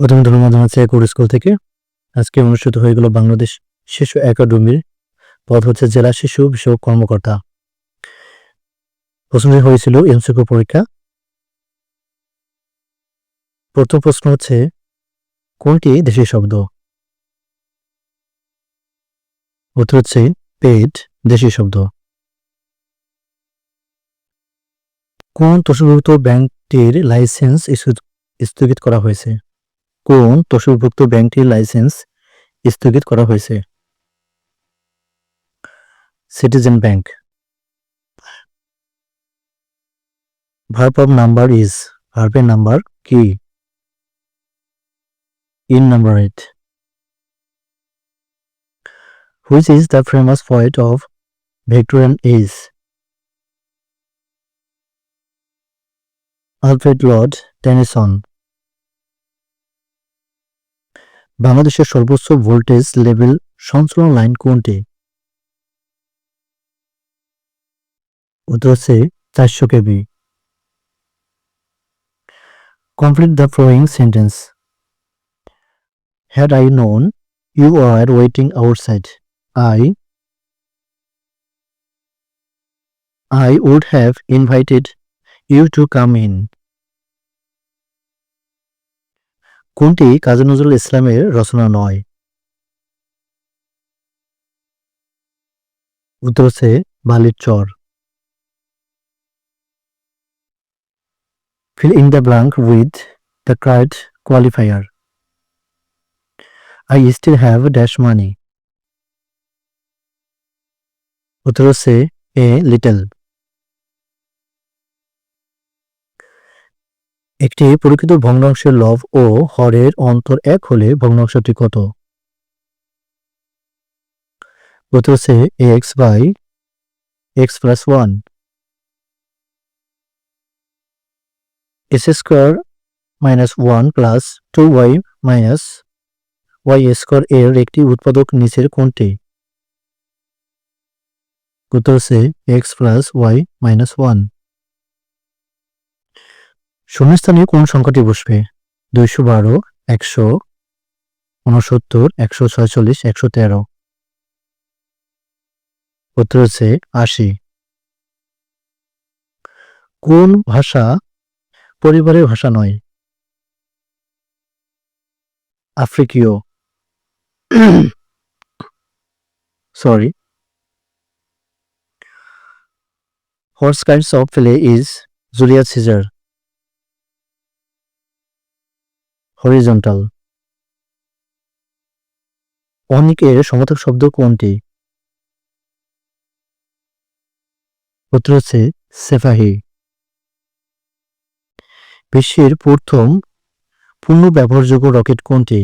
প্রথমে ধন্যবাদ জানাচ্ছি একুর স্কুল থেকে। আজকে অনুষ্ঠিত হয়ে গেল বাংলাদেশ শিশু একাডেমির পদ হচ্ছে জেলা শিশু বিষয়ক কর্মকর্তা। প্রশ্নটি হয়েছিল এমসিকিউ পরীক্ষা। প্রথম প্রশ্ন হচ্ছে, কোনটি দেশি শব্দ? উত্তর হচ্ছে, পেট দেশি শব্দ। কোন তসভুক্ত ব্যাংকটির লাইসেন্স স্থগিত করা হয়েছে? কোন তসভুক্ত ব্যাংকটির লাইসেন্স স্থগিত করা হয়েছে? Citizen bank. Verb of number is ভার্বের নাম্বার কি? In number eight. Which is the famous poet of Victorian age Alfred Lord Tennyson. বাংলাদেশের সর্বোচ্চ ভোল্টেজ লেভেল সঞ্চালন লাইন কোনটি? উত্তর হচ্ছে চারশো KV. Complete the following sentence had I known you are waiting outside I I would have invited you to come in. কোনটি কাজী নজরুল ইসলামের রচনা নয় উত্তর হচ্ছে বালির চর fill in the blank with the correct qualifier I still have dash money উত্তর হচ্ছে a little একটি প্রকৃত ভগ্নাংশের লব ও হরের অন্তর এক হলে ভগ্নাংশটি কত? উত্তর হচ্ছে x by x plus one x square minus one plus two y minus y square এর একটি উৎপাদক নিচের কোনটি উত্তর হচ্ছে x plus y minus one শূন্যস্থানে কোন সংখ্যাটি বসবে? দুইশো বারো, একশো উনসত্তর একশো ছয়চল্লিশ, একশো তেরো। উত্তর হচ্ছে আশি। কোন ভাষা পরিবারের ভাষা নয়? আফ্রিকীয়। Sorry. Horse kinds of play is Julius Caesar horizontal অনিকের সমর্থক শব্দ কোনটি? উত্তর হচ্ছে সেফাহি। বিশ্বের প্রথম পূর্ণ ব্যবহারযোগ্য রকেট কোনটি?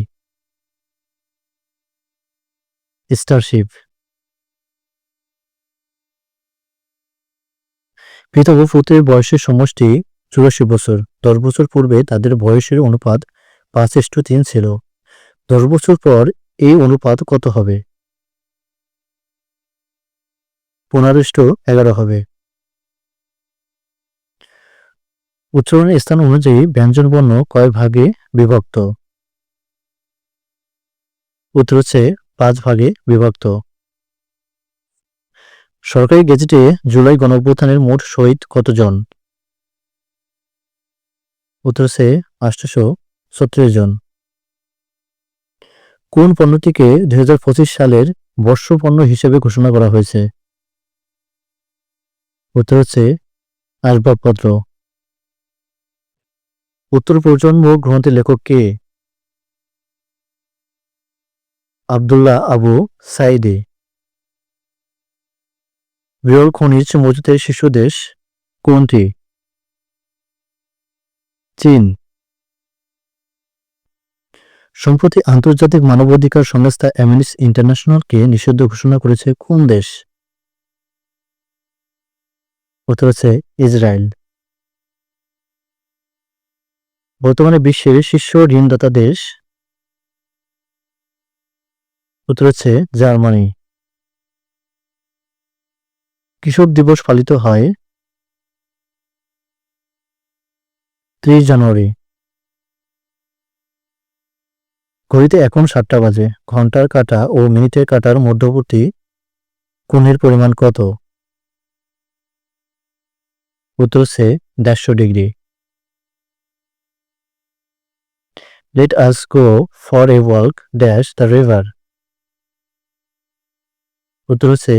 স্টারশিপ পিতা ও পুত্রের বয়সের সমষ্টি চুরাশি বছর। দশ বছর পূর্বে তাদের বয়সের অনুপাত পাঁচ তিন ছিল। দশ বছর পর এই অনুপাত কত হবে? পনেরো এগারো হবে। উচ্চারণের স্থান অনুযায়ী ব্যঞ্জন বর্ণ কয় ভাগে বিভক্ত? উত্তর হচ্ছে পাঁচ ভাগে বিভক্ত। সরকারি গেজেটে জুলাই গণঅভ্যুত্থানের মোট শহীদ কতজন? উত্তর হচ্ছে আটশোশো ছত্রিশ জন। কোন পণ্যটিকে দুই হাজার পঁচিশ সালের বর্ষ পণ্য হিসেবে ঘোষণা করা হয়েছে? উত্তর হচ্ছে আসবাবপত্র। উত্তর প্রজন্ম গ্রন্থের লেখক কে? আবদুল্লাহ আবু সাইদি বিরল খনিজ মজুদের শীর্ষ দেশ কোনটি? চীন। সম্প্রতি আন্তর্জাতিক মানবাধিকার সংস্থা অ্যামিনিস ইন্টারন্যাশনালকে নিষিদ্ধ ঘোষণা করেছে কোন দেশ? উত্তর হচ্ছে ইসরায়েল। বর্তমানে বিশ্বের শীর্ষ ঋণদাতা দেশ। উত্তর হচ্ছে জার্মানি। কৃষক দিবস পালিত হয় ত্রিশ জানুয়ারি। ঘড়িতে এখন সাতটা বাজে ঘণ্টার কাটা ও মিনিটের কাটার মধ্যবর্তী কোণের পরিমাণ কত? উত্তর সে, দেড়শো degree. Let us go for a walk dash the river উত্তর হচ্ছে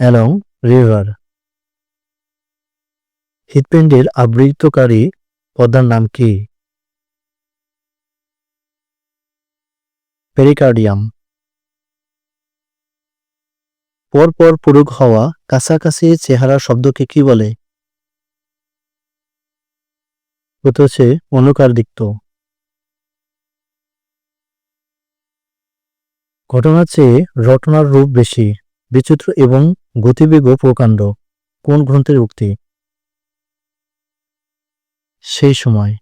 অ্যালং রিভার হৃৎপিণ্ডের আবৃতকারী পদার নাম কি? পেরিকার্ডিয়াম পরপর পুরুক হওয়া কাছাকাছি চেহারা শব্দকে কি বলে? হচ্ছে অনুকারদিক্ত ঘটনার চেয়ে রটনার রূপ বেশি, বিচিত্র এবং গতিবেগও প্রকাণ্ড। কোন গ্রন্থের উক্তি? সেই সময়।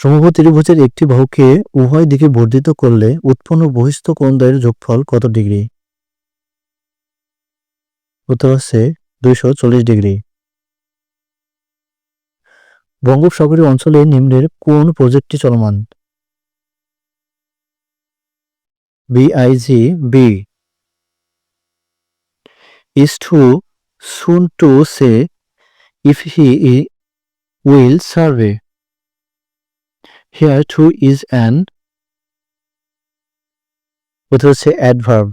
সমবাহু ত্রিভুজের একটি বাহুকে উভয় দিকে বর্ধিত করলে উৎপন্ন বহিস্থ কোণদ্বয়ের যোগফল কত ডিগ্রি? উত্তর হচ্ছে দুইশো চল্লিশ ডিগ্রি। বঙ্গোপসাগরীয় অঞ্চলে নিম্নের কোন প্রজেক্টটি চলমান? BIG B too soon to, say, if he i- will, survey. Here too is an উত্তর হচ্ছে অ্যাডভার্ব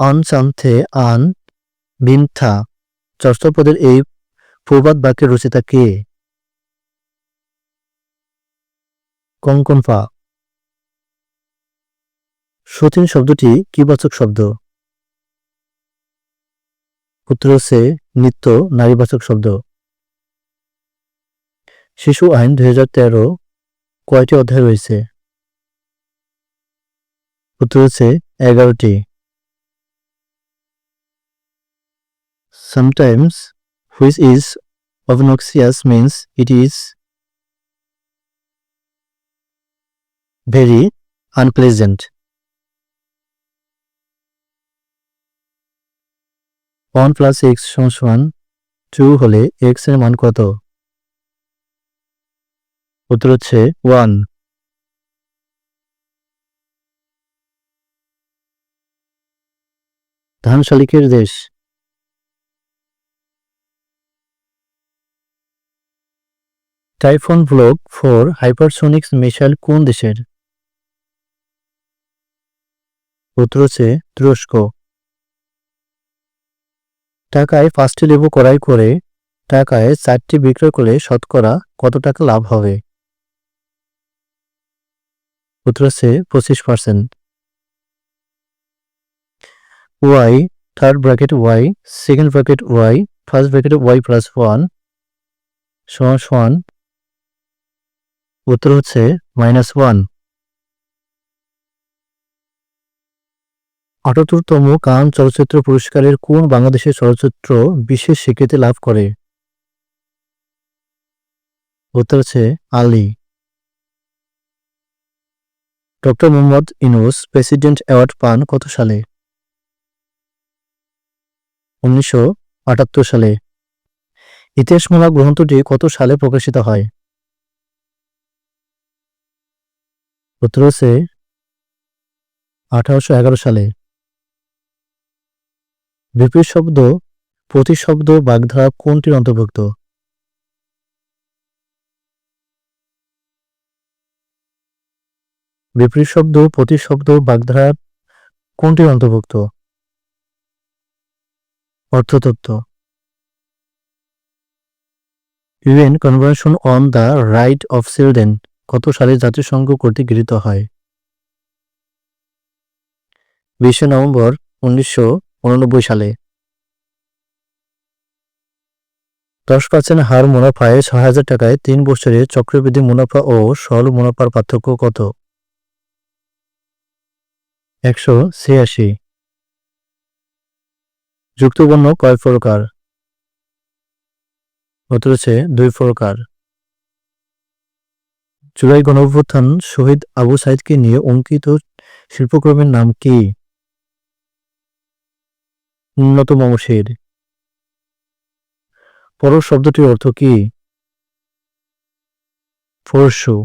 অনচান্থে আন বিন্থা চর্চপদের এই প্রবাদ বাক্যের রচিতা কে? কঙ্কনফা। সতীন শব্দটি কিবাচক শব্দ? উত্তর হচ্ছে নিত্য নারীবাচক শব্দ। শিশু আইন দুই হাজার তেরো কয়টি অধ্যায় রয়েছে? উত্তর হচ্ছে এগারোটি। Sometimes which is obnoxious means it is very unpleasant one plus x সমান টু হলে এক্সের মান কত? উত্তর হচ্ছে ওয়ান ধান শালিকের দেশ। Typhon block four hypersonics missile কোন দেশের? উত্তর হচ্ছে তুরস্ক। টাকায় পাঁচটি লেবু কড়াই করে, টাকায় চারটি বিক্রয় করলে শতকরা কত টাকা লাভ হবে? উত্তর হচ্ছে পঁচিশ percent y third bracket y second bracket y first bracket y plus one সমান সমান, উত্তর হচ্ছে মাইনাস ওয়ান আটাত্তরতম কান চলচ্চিত্র পুরস্কারের কোন বাংলাদেশের চলচ্চিত্র বিশেষ স্বীকৃতি লাভ করে? উত্তর হচ্ছে Ali. Doctor Muhammad Yunus president award পান কত সালে? উনিশশো আটাত্তর সালে। ইতিহাসমূলক গ্রন্থটি কত সালে প্রকাশিত হয়? উত্তর হচ্ছে আঠারোশো এগারো সালে। বিপরীত শব্দ, প্রতিশব্দ, বাগধারা কোনটির অন্তর্ভুক্ত? বিপরীত শব্দ প্রতিশব্দ, বাগধারা কোনটি অন্তর্ভুক্ত? অর্থতত্ত্ব। UN convention on the right of children কত সালে জাতিসংঘ কর্তৃক গৃহীত হয়? বিশে নভেম্বর উনিশশো উননব্বই সালে। দশ পার্সেন্ট হার মুনাফায় ছয় হাজার টাকায় তিন বছরে চক্রবৃদ্ধি মুনাফা ও সরল মুনাফার পার্থক্য কত? একশো ছিয়াশি। যুক্তবর্ণ কয় প্রকার? উত্তর দুই প্রকার। জুলাই গণঅভ্যুত্থান শহীদ আবু সাইদকে নিয়ে অঙ্কিত শিল্পকর্মের নাম কি? উন্নত মমশের পর শব্দটির অর্থ কি? পরশু।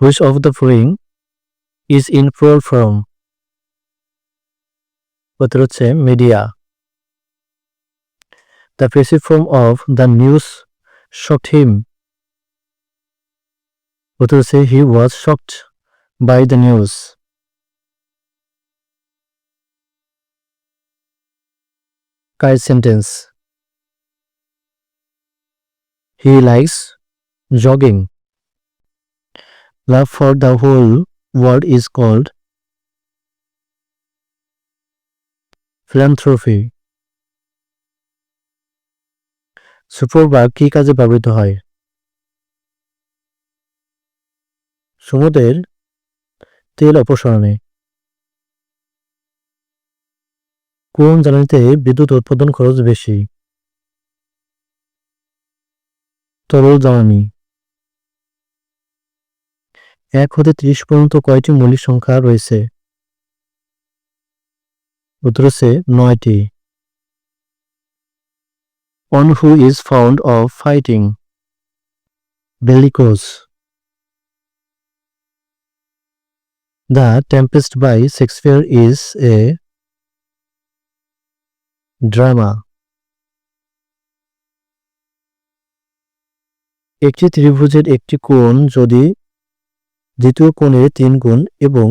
Which of the following is in proper form উত্তর হচ্ছে media the passive form of the news shocked him উত্তর হচ্ছে he was shocked by the news car sentence he likes jogging. Love for the whole world is called philanthropy. Superbug কি কাজে ব্যবহৃত হয়? সমুদ্রের তেল অপসারণে। কোন জ্বালানিতে বিদ্যুৎ উৎপাদন খরচ বেশি? তরল জ্বালানি। এক হতে ত্রিশ পর্যন্ত কয়টি মৌলিক সংখ্যা রয়েছে? উত্তরসে নয়টি। One who is fond of fighting bellicose the Tempest by Shakespeare is a drama একটি ত্রিভুজের একটি কোণ যদি দ্বিতীয় কোণের তিন গুণ এবং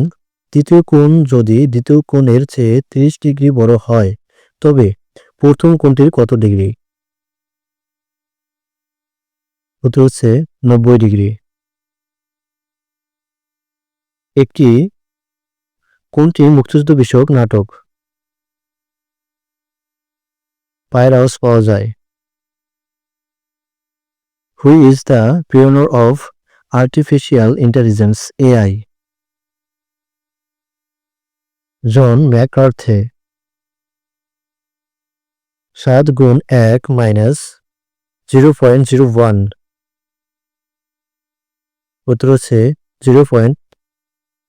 তৃতীয় কোণ যদি দ্বিতীয় কোণের চেয়ে ত্রিশ ডিগ্রি বড় হয়, তবে প্রথম কোণটির কত ডিগ্রি? হচ্ছে নব্বই ডিগ্রি। একটি কোনটি মুক্তিযুদ্ধ বিষয়ক নাটক। পায়ের আওয়াজ পাওয়া যায়। Who is the pioneer of artificial intelligence AI John McCarthy. সাত গুণ এক minus zero point zero one. উত্তর হচ্ছে জিরো পয়েন্ট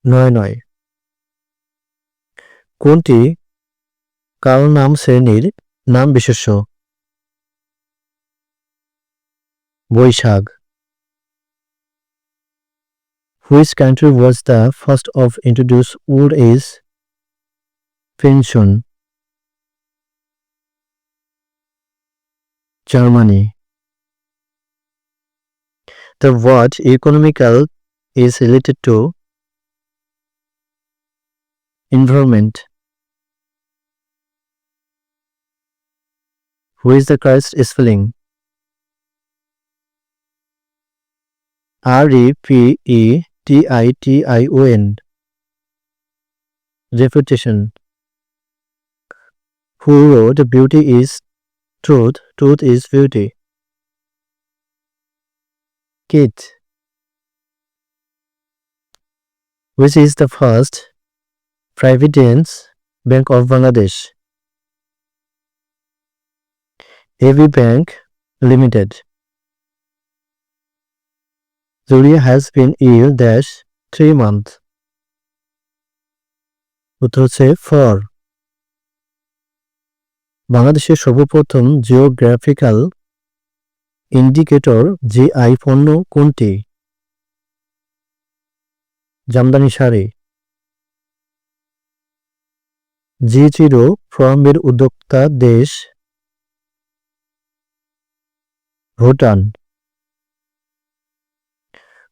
নয় নয়। কোনটি কাল নাম শ্রেণির নাম বিশেষ্য? Boishakh. Which country was the first of introduce old age pension? Germany. The word economical is related to environment. Who is the Christ spelling? R E P E T I T I O N. Reputation. Who wrote Beauty is Truth, Truth is Beauty? Kit. Which is the first Providence Bank of Bangladesh? AB Bank Limited. Has been ill dash three months. উত্তর হচ্ছে for বাংলাদেশের সর্বপ্রথম geographical indicator GI পণ্য কোনটি? জামদানি শাড়ি. জি zero ফর্মের উদ্যোক্তা দেশ Bhutan.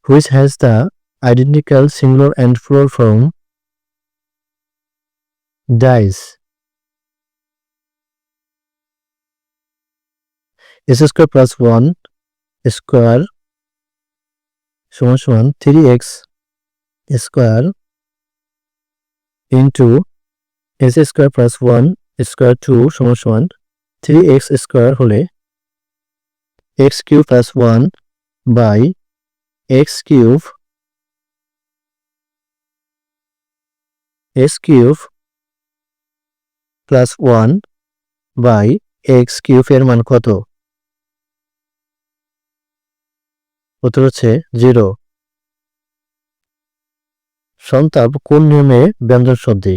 which has the identical singular and plural form dice s square plus 1 square সমান সমান 3x square into s square plus 1 square 2 সমান সমান 3x square হলে x cube plus 1 by x cube x cube plus one by x cube এর মান কত? উত্তর হচ্ছে জিরো সন্তাপ কোন নিয়মে ব্যঞ্জন শব্দে?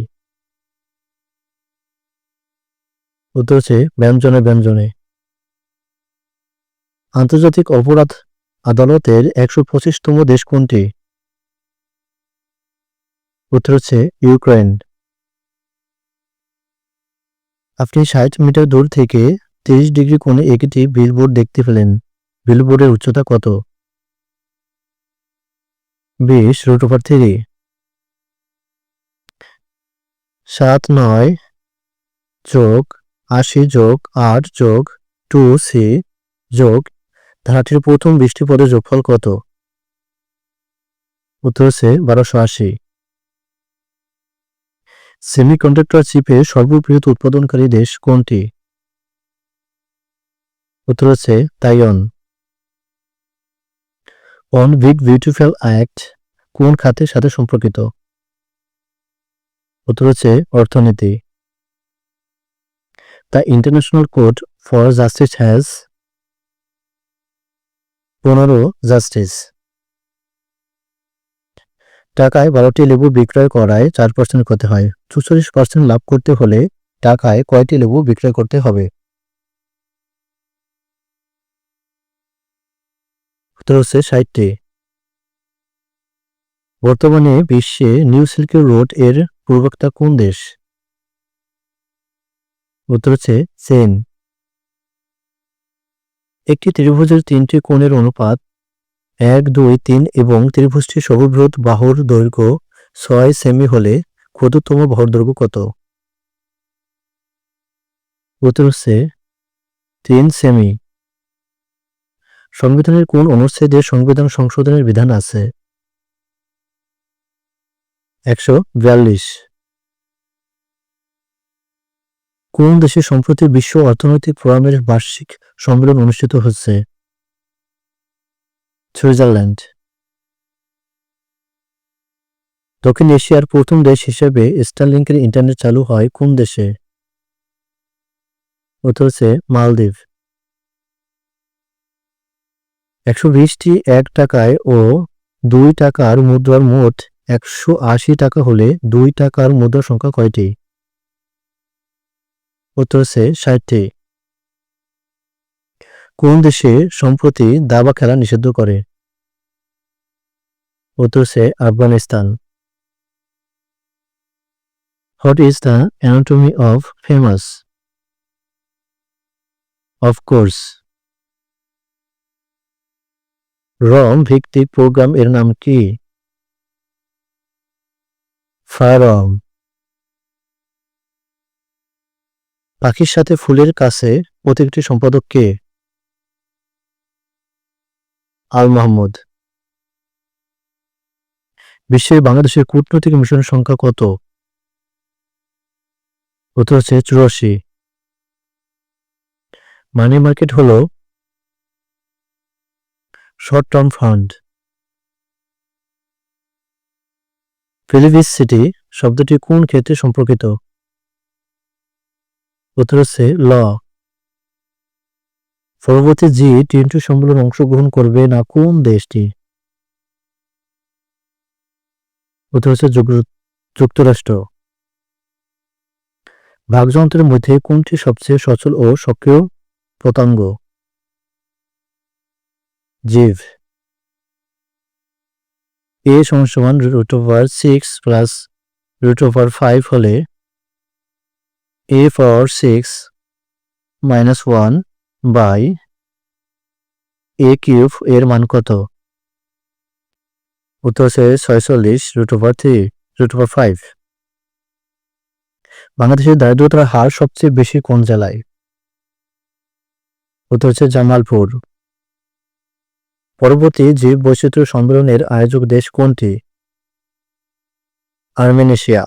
উত্তর হচ্ছে ব্যঞ্জনে ব্যঞ্জনে। আন্তর্জাতিক অপরাধ আদালতের একশো পঁচিশতম দেশ কোনটি? উত্তর হচ্ছে ইউক্রেন। আপনি ষাট মিটার দূর থেকে তিরিশ ডিগ্রি কোণে একটি বিলবোর্ড দেখতে পেলেন। বিলবোর্ডের উচ্চতা কত? বিশ রুট ওভার থ্রি সাত নয় যোগ আশি যোগ আট যোগ টু সি যোগ ধারাটির প্রথম বৃষ্টি পদের যোগফল কত? উত্তর হচ্ছে বারোশো আশি। সেমিকন্ডাক্টর চিপের সর্ববৃহৎ উৎপাদনকারী দেশ কোনটি? উত্তর হচ্ছে Taiwan. One big beautiful act কোন খাতের সাথে সম্পর্কিত? উত্তর হচ্ছে অর্থনীতি। The international court for justice has পনেরো জাস্টিস টাকায় বারোটি লেবু বিক্রয় করায় চার পার্সেন্ট করতে হয়। চুচল্লিশ পার্সেন্ট লাভ করতে হলে টাকায় কয়টি লেবু বিক্রয় করতে হবে? উত্তর হচ্ছে ষাটটি। বর্তমানে বিশ্বে নিউ সিল্কের রোডের প্রবক্তা কোন দেশ? উত্তর হচ্ছে চীন একটি ত্রিভুজের তিনটি কোণের অনুপাত এক, দুই, তিন এবং ত্রিভুজটি সর্ববৃহৎ বাহুর দৈর্ঘ্য ছয় সেমি হলে ক্ষুদ্রতম বাহুর দৈর্ঘ্য কত? উত্তর হচ্ছে তিন সেমি। সংবিধানের কোন অনুচ্ছেদে সংবিধান সংশোধনের বিধান আছে? একশো বিয়াল্লিশ। কোন দেশে সম্প্রতি বিশ্ব অর্থনৈতিক ফোরামের বার্ষিক সম্মেলন অনুষ্ঠিত হচ্ছে। সুইজারল্যান্ড। দক্ষিণ এশিয়ার প্রথম দেশ হিসেবে স্টারলিংকের ইন্টারনেট চালু হয় কোন দেশে? উত্তর হচ্ছে মালদ্বীপ। একশো বিশটি এক টাকায় ও দুই টাকার মুদ্রার মোট একশো আশি টাকা হলে দুই টাকার মুদ্রার সংখ্যা কয়টি? উত্তর ষাটটি। কোন দেশে সম্প্রতি দাবা খেলা নিষিদ্ধ করে? উত্তর হচ্ছে Afghanistan. What is the anatomy of famous of course ROM ভিত্তিক প্রোগ্রাম এর নাম কি? ফায়ারম পাখির সাথে ফুলের কাছে প্রত্যেকটি সম্পাদক কে? আল মাহমুদ। বিশ্বের বাংলাদেশের কূটনৈতিক মিশনের সংখ্যা কত? উত্তর হচ্ছে চুরাশি। মানি মার্কেট হল শর্ট টার্ম ফান্ড ফিলিপিস সিটি শব্দটি কোন ক্ষেত্রে সম্পর্কিত? উত্তর হচ্ছে ল। পরবর্তী জি টোয়েন্টি সম্মেলনে অংশগ্রহণ করবে না কোন দেশটি? উত্তর হচ্ছে যুক্তরাষ্ট্র। ভাগযন্ত্রের মধ্যে কোনটি সবচেয়ে সচল ও সক্রিয় পতঙ্গ? জীব। এ সমান root over six plus root over five হলে a power six minus one by a cube এর মান কত? উত্তর হচ্ছে ছয়চল্লিশ root over three root over five বাংলাদেশের দারিদ্রতার হার সবচেয়ে বেশি কোন জেলায়? উত্তর হচ্ছে জামালপুর। পরবর্তী জীব বৈচিত্র্য সম্মেলনের আয়োজক দেশ কোনটি? আর্মেনেশিয়া।